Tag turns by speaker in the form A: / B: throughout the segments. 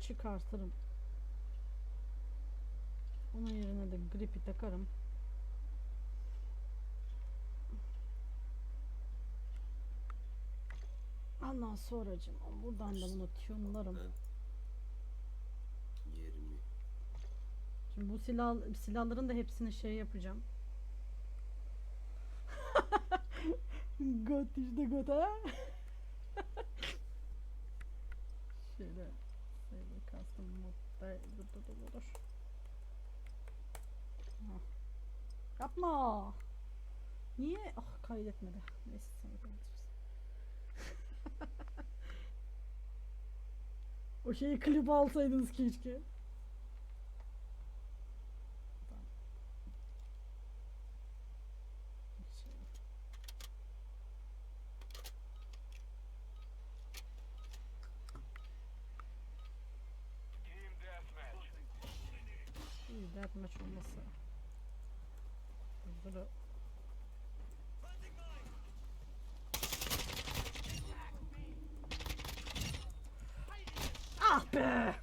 A: çıkartırım. Onun yerine de gripi takarım. Ondan sonracım buradan da bunu tiyonlarım.
B: Ben 20.
A: Şimdi bu silah silahların da hepsini şey yapacağım. Got işte got ha. Şöyle custom modda dur dur dur. Hah. Yapma. Niye? Ah kaydetmedi. Neyse sonra kaydederiz. o şeyi klip alsaydınız keşke. Olması. Burada da Ah be!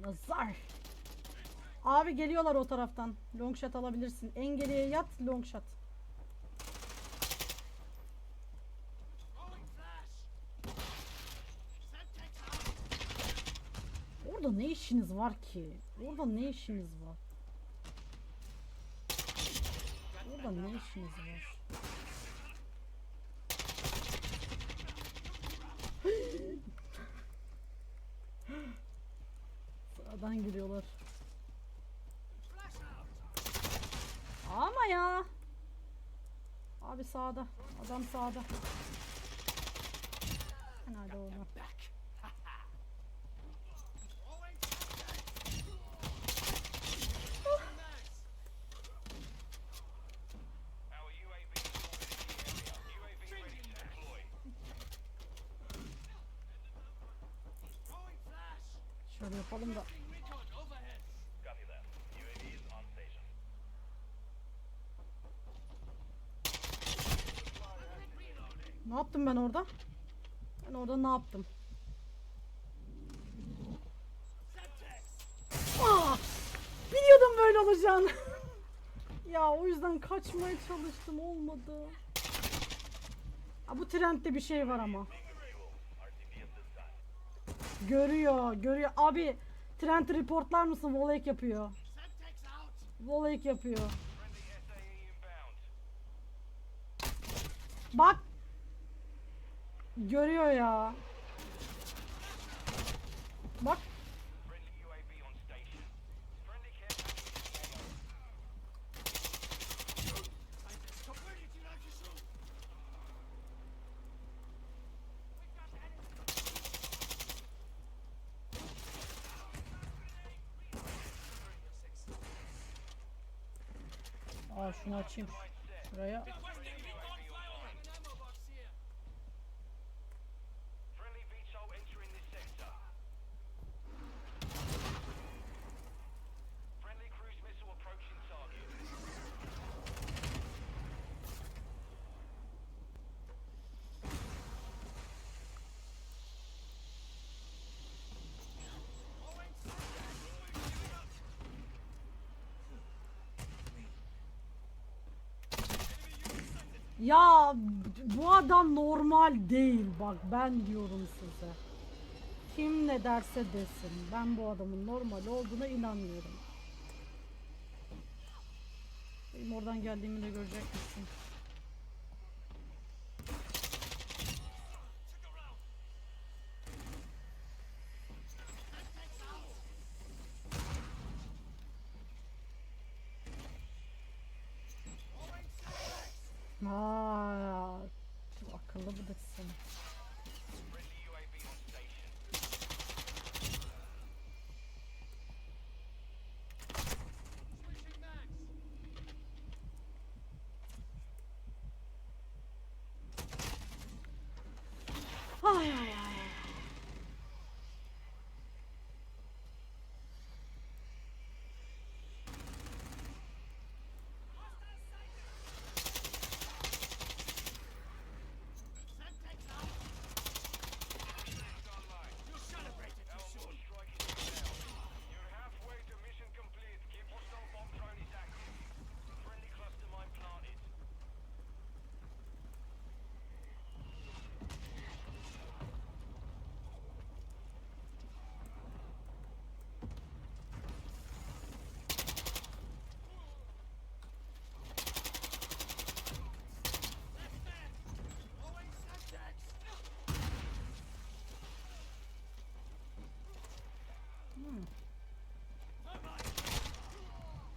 A: Nazar! Abi geliyorlar o taraftan. Long shot alabilirsin. En geriye yat, long shot. Orada ne işiniz var ki? Orada ne işiniz var? Orada ne işiniz var? Sağdan giriyorlar. Ama ya. Abi sağda. Adam sağda. Nerede orada? Ne yaptım ben orada? Ben orada ne yaptım? Ah! Biliyordum böyle olacağını. ya o yüzden kaçmaya çalıştım olmadı. Ha, bu trendde bir şey var ama. Görüyor, görüyor. Abi trend reportlar mısın? Volek yapıyor. Volek yapıyor. Bak. Görüyor ya. Bak. Aa şunu açayım. Şuraya. Ya bu adam normal değil bak ben diyorum size. Kim ne derse desin. Ben bu adamın normal olduğuna inanmıyorum. Benim oradan geldiğimi de görecek? Aa, akıllı bu da sen.
C: Friendly UAV on station.
A: Ay ay ay.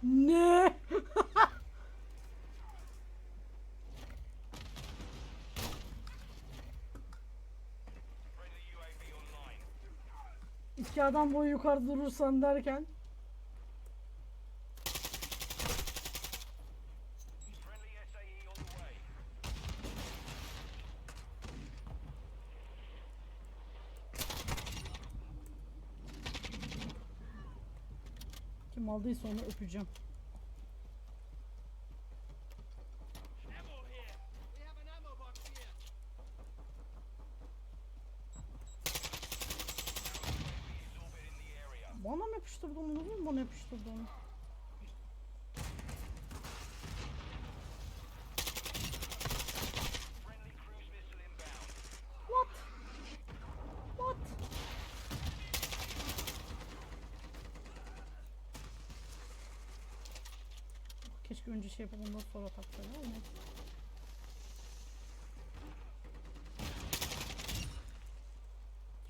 A: Ne?
C: Friendly UAV online.
A: İki adam boyu yukarı durursan derken. Kim aldıysa onu öpeceğim.
C: İnbound.
A: What? What? Keşke önce şey ondan sonra taksaydı ama neyse.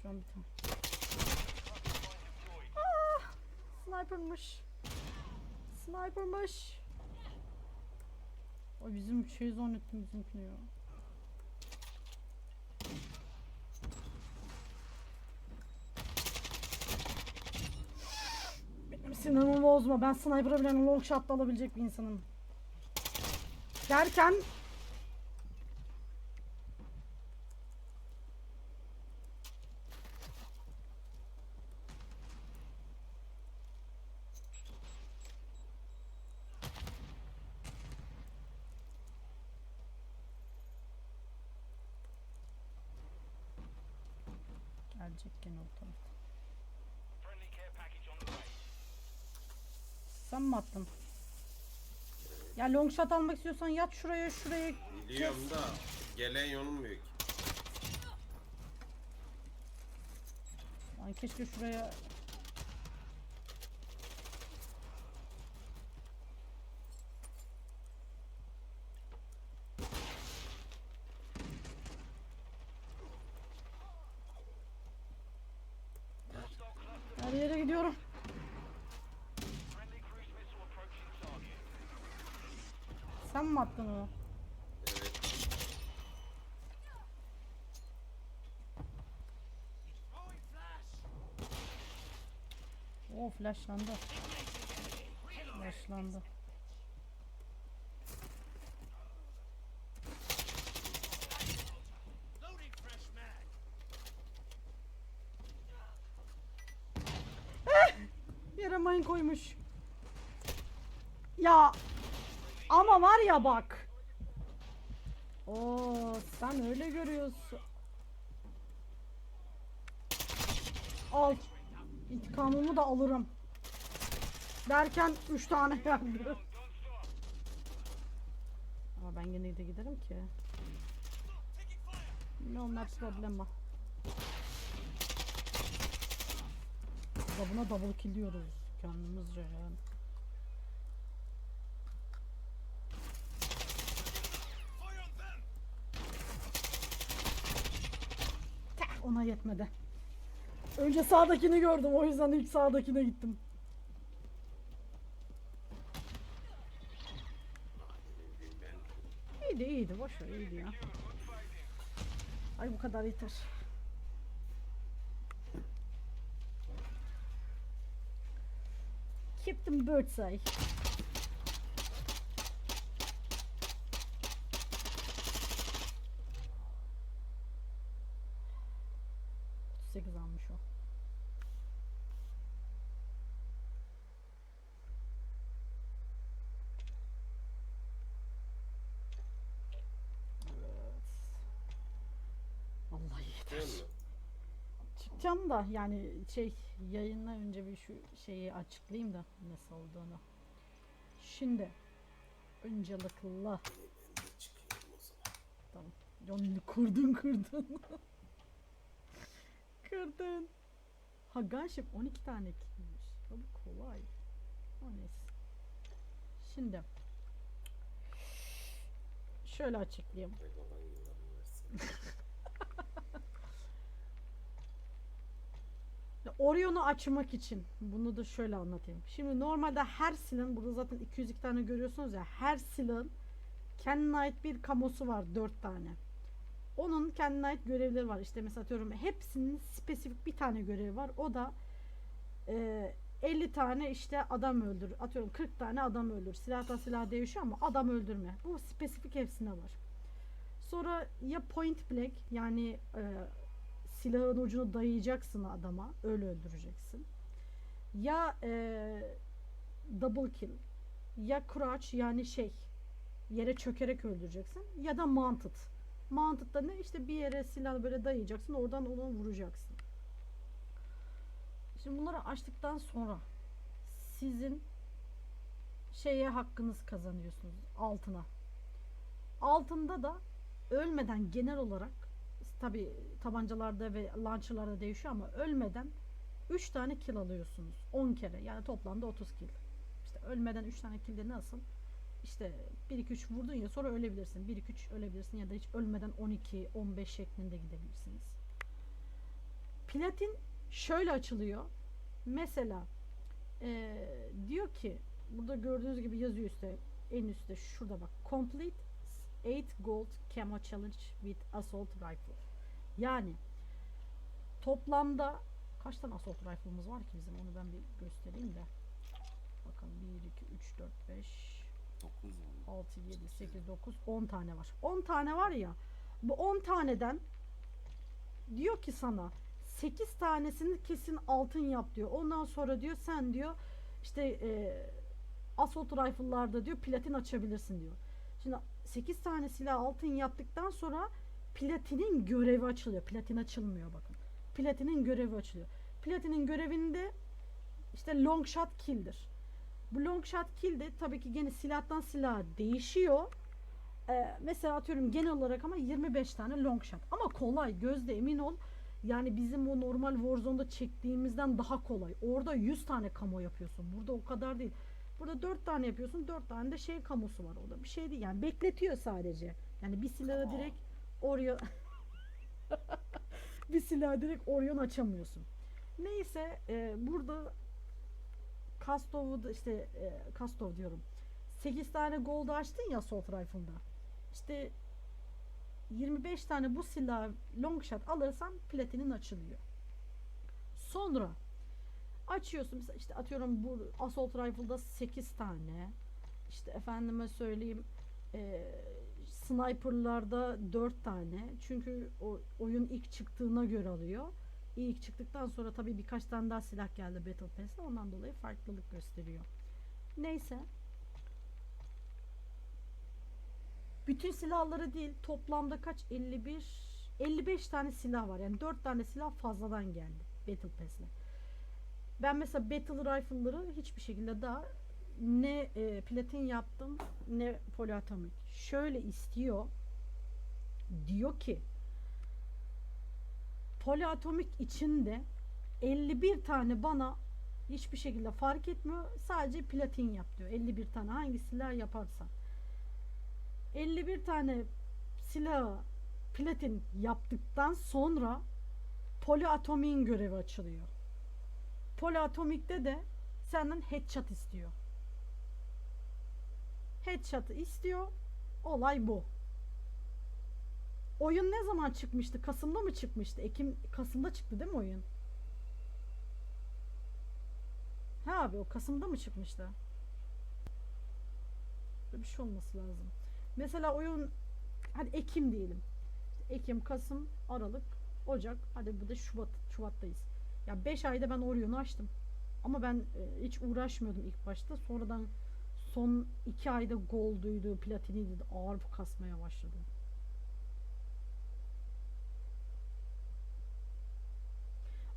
A: Şu an bir tane. Ah! Sniper'mış. Sniper'mış. O bizim şey zannettim bizimkini ya. Benim sinirimi bozma. Ben sniper'a bile long shot'la alabilecek bir insanım. Derken Gelecek gene o tarafta.
C: Friendly care package on the way.
A: Sen mi attın? Ya long shot almak istiyorsan yat şuraya şuraya.
B: Biliyorum da gelen yolum büyük.
A: Ay keşke şuraya
C: Target.
A: Sen mi attın onu?
B: Evet.
A: Oo flashlandı. Flashlandı. Yere mayın koymuş. Ya ama var ya bak. Oo sen öyle görüyorsun. Al. İntikamımı da alırım. Derken 3 tane geldi. Ama ben gene de giderim ki. No no problema. Buna double kill diyoruz kendimizce yani. Teh, ona yetmedi. Önce sağdakini gördüm o yüzden ilk sağdakine gittim. İyiydi iyiydi boş ver iyiydi ya. Ay bu kadar yeter. Keep them birds eye. Sekiz almış o. Evet. Vallahi yeter.
B: Değil mi?
A: Çıkacağım da yani şey yayına önce bir şu şeyi açıklayayım da nasıl olduğunu. Şimdi öncelikle tamam. Onu kurdun kurdun. kırdın. Ha Gunship 12 tane kilmiş. Ya bu kolay. O neyse. Şimdi şöyle açıklayayım. Orion'u açmak için bunu da şöyle anlatayım. Şimdi normalde her silahın burada zaten 202 tane görüyorsunuz ya her silahın kendine ait bir kamosu var 4 tane. Onun kendine ait görevleri var. İşte mesela atıyorum hepsinin spesifik bir tane görevi var. O da e, 50 tane işte adam öldür. Atıyorum 40 tane adam öldür. Silahtan silah değişiyor ama adam öldürme. Bu spesifik hepsine var. Sonra ya point blank yani e, silahın ucunu dayayacaksın adama. Öyle öldüreceksin. Ya e, double kill ya crouch yani şey yere çökerek öldüreceksin ya da mounted. Mounted da ne? İşte bir yere silah böyle dayayacaksın. Oradan onu vuracaksın. Şimdi bunları açtıktan sonra sizin şeye hakkınız kazanıyorsunuz altına. Altında da ölmeden genel olarak tabi tabancalarda ve launcherlarda değişiyor ama ölmeden 3 tane kill alıyorsunuz. 10 kere yani toplamda 30 kill. İşte ölmeden 3 tane kill de nasıl? İşte 1 2 3 vurdun ya sonra ölebilirsin. 1 2 3 ölebilirsin ya da hiç ölmeden 12 15 şeklinde gidebilirsiniz. Platin şöyle açılıyor. Mesela eee, diyor ki burada gördüğünüz gibi yazıyor üstte en üstte şurada bak complete 8 gold camo challenge with assault rifle. Yani toplamda kaç tane assault rifle'ımız var ki bizim onu ben bir göstereyim de. Bakalım 1 2 3 4 5
B: 9 oldu.
A: 6, 7, 8, 9, 10 tane var. 10 tane var ya. Bu 10 taneden diyor ki sana 8 tanesini kesin altın yap diyor. Ondan sonra diyor sen diyor işte e, assault rifle'larda diyor platin açabilirsin diyor. Şimdi 8 tane silah altın yaptıktan sonra platinin görevi açılıyor. Platin açılmıyor bakın. Platinin görevi açılıyor. Platinin görevinde işte long shot kill'dir. Bu long shot kill de tabii ki gene silahtan silaha değişiyor. Ee, mesela atıyorum genel olarak ama 25 tane long shot. Ama kolay gözde emin ol. Yani bizim o normal Warzone'da çektiğimizden daha kolay. Orada 100 tane kamo yapıyorsun. Burada o kadar değil. Burada 4 tane yapıyorsun. 4 tane de şey kamosu var. O da bir şey değil. Yani bekletiyor sadece. Yani bir silahı direkt oraya bir silahı direkt Orion açamıyorsun. Neyse e, burada Kastov'u işte e, Kastov diyorum. 8 tane gold açtın ya Assault Rifle'da. İşte 25 tane bu silah long shot alırsan platinin açılıyor. Sonra açıyorsun mesela işte atıyorum bu Assault Rifle'da 8 tane işte efendime söyleyeyim e, sniper'larda 4 tane çünkü o oyun ilk çıktığına göre alıyor. İlk çıktıktan sonra tabii birkaç tane daha silah geldi Battle Pass'te ondan dolayı farklılık gösteriyor. Neyse. Bütün silahları değil toplamda kaç 51 55 tane silah var. Yani 4 tane silah fazladan geldi Battle Pass'le. Ben mesela Battle Rifle'ları hiçbir şekilde daha ne e, platin yaptım ne poliatomik. Şöyle istiyor. Diyor ki poliatomik içinde 51 tane bana hiçbir şekilde fark etmiyor. Sadece platin yap diyor. 51 tane hangi silah yaparsan. 51 tane silahı platin yaptıktan sonra poliatomiğin görevi açılıyor. Poliatomikte de senden headshot istiyor. Headshot'ı istiyor. Olay bu. Oyun ne zaman çıkmıştı? Kasım'da mı çıkmıştı? Ekim Kasım'da çıktı değil mi oyun? Ha abi o Kasım'da mı çıkmıştı? Böyle bir şey olması lazım. Mesela oyun hadi Ekim diyelim. Ekim, Kasım, Aralık, Ocak. Hadi bu da Şubat. Şubat'tayız. Ya 5 ayda ben Orion'u açtım. Ama ben e, hiç uğraşmıyordum ilk başta. Sonradan son 2 ayda gold'uydu, platiniydi. Ağır kasmaya başladım.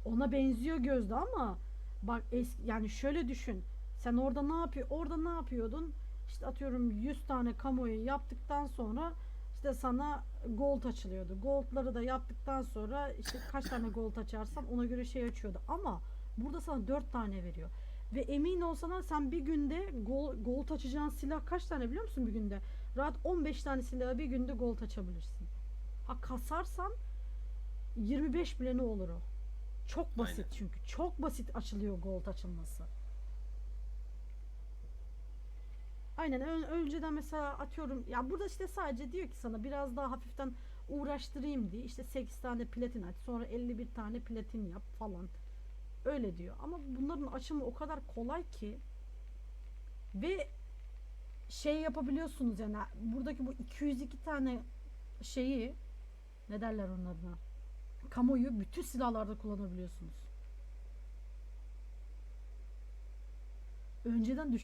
A: Ona benziyor gözde ama bak eski yani şöyle düşün. Sen orada ne yapıyor? Orada ne yapıyordun? İşte atıyorum 100 tane kamuoyu yaptıktan sonra işte sana gold açılıyordu. Gold'ları da yaptıktan sonra işte kaç tane gold açarsan ona göre şey açıyordu. Ama burada sana 4 tane veriyor. Ve emin olsana sen bir günde gold, gold açacağın silah kaç tane biliyor musun bir günde? Rahat 15 tane silahı bir günde gold açabilirsin. Ha kasarsan 25 bile ne olur o. Çok basit
B: Aynen.
A: çünkü. Çok basit açılıyor gold açılması. Aynen ön- önceden mesela atıyorum ya burada işte sadece diyor ki sana biraz daha hafiften uğraştırayım diye işte 8 tane platin aç sonra 51 tane platin yap falan. Öyle diyor. Ama bunların açımı o kadar kolay ki ve şey yapabiliyorsunuz yani buradaki bu 202 tane şeyi ne derler onun adına kamuyu bütün silahlarda kullanabiliyorsunuz. Önceden düş